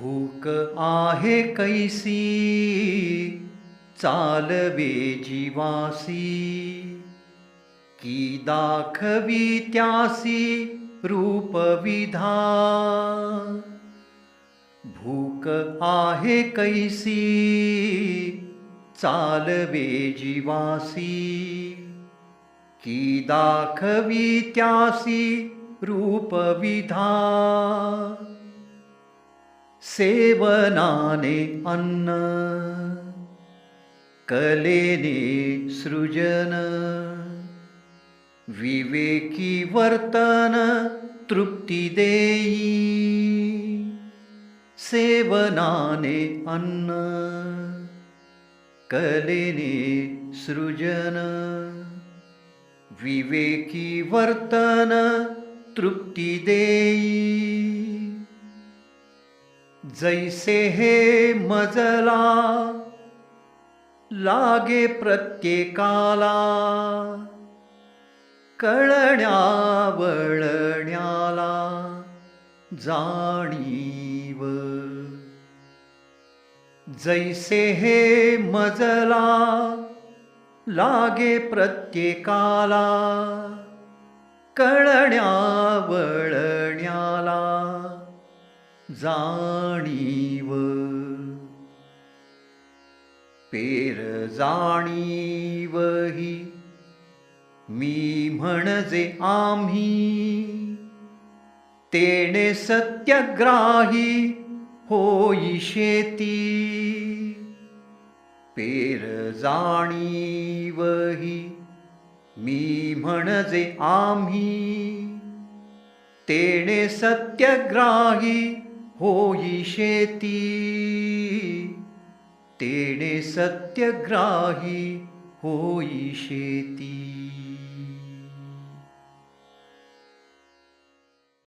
भूक आहे कैसी? चालवे जीवासी। की दाखवी त्यासी रूपविधा भूक आहे कैसी? चालवे जीवासी। की दाखवी त्यासी रूपविधा सेवनाने अन्न, कलेने सृजन, विवेकी वर्तन तृप्ति देई। सेवनाने अन्न, कलेने सृजन, विवेकी वर्तन तृप्ति देई। जैसे हे मजला लागे प्रत्येकाला कळण्या वळण्याला जाणीव. जैसे हे मजला लागे प्रत्येकाला कळण्या वळ जाणीव। पेर जाणीव ही, मी म्हणजे आम्ही। तेने सत्यग्राही होई शेती। पेर जाणीव ही, मी म्हणजे आम्ही। तेने सत्यग्राही होई शेती। तेने सत्यग्राही होई शेती।